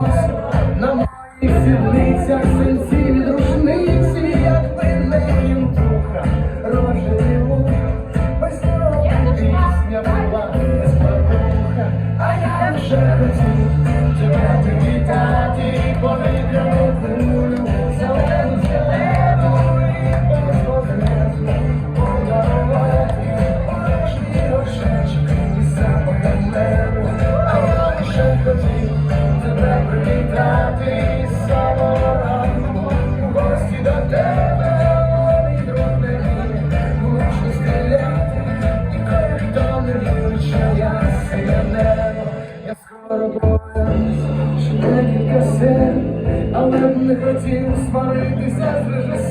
вітаємо тебе. Днем рождения! Сідниця, синці від рушниці, як пильне кінтуха, рожеву, без того пісня була спокуха, а я вже хотів тебе привітати, ще декілька сил, але б не хотів сваритися з режисером.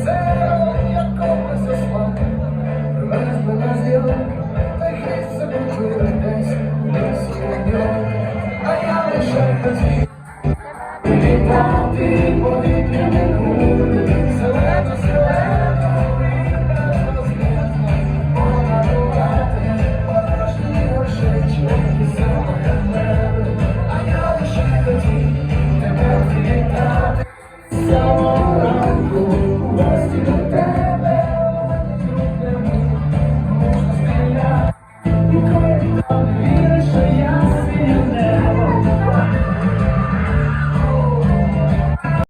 Amen.